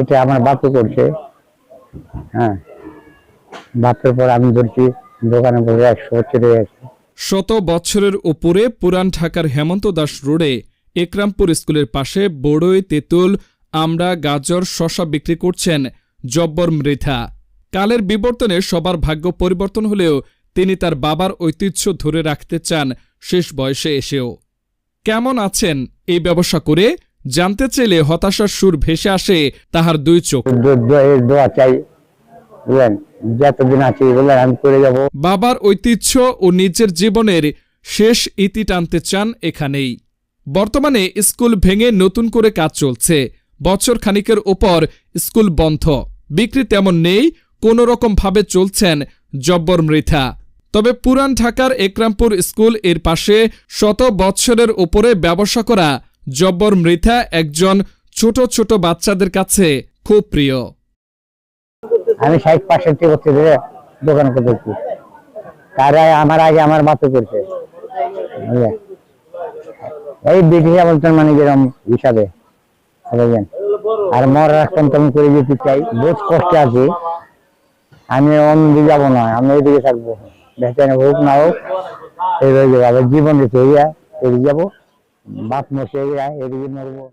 এটা আমার বাপু করছে। হ্যাঁ। বাপের পর আমি ধরছি, দোকানে বসে একশো বছর গেছে। শত বছরের ওপরে পুরান ঢাকার হেমন্ত দাস রোডে একরামপুর স্কুলের পাশে বড়ই তেঁতুল আমরা গাজর, শশা বিক্রি করছেন জব্বর মৃধা। কালের বিবর্তনে সবার ভাগ্য পরিবর্তন হলেও তিনি তার বাবার ঐতিহ্য ধরে রাখতে চান শেষ বয়সে এসেও। কেমন আছেন এই ব্যবসা করে? জানতে চাইলে হতাশার সুর ভেসে আসে তাহার দুই চোখ। বাবার ঐতিহ্য ও নিজের জীবনের শেষ ইতি টানতে চান এখানেই। বর্তমানে স্কুল ভেঙে নতুন করে কাজ চলছে। বছর খানিকের ওপর স্কুল বন্ধ। বিক্রি তেমন নেই, কোনো রকম ভাবে চলছেন জব্বর মৃথা। তবে পুরান ঢাকার একরামপুর স্কুলের পাশে শত বৎসরের ওপরে ব্যবসা করা জব্বর মৃথা একজন ছোট ছোট বাচ্চাদের কাছে খুব প্রিয়। আমি ষাট পাঁচষট্টি বছর ধরে দোকান করতেছি। তার আমার আগে আমার বাপে করছে? এই ব্রিটিশ আমলতন মানে যেরকম হিসাবে, বুঝলেন? আর মর তো আমি করে যেতে চাই। বহুত কষ্টে আছি। আমি অন্যদিকে যাব না, আমি এদিকে থাকব। বেচানে হোক না হোক, এই রয়ে যাব। জীবন রেখে এদিকে যাব। বাপ মশে এদিকে মরবো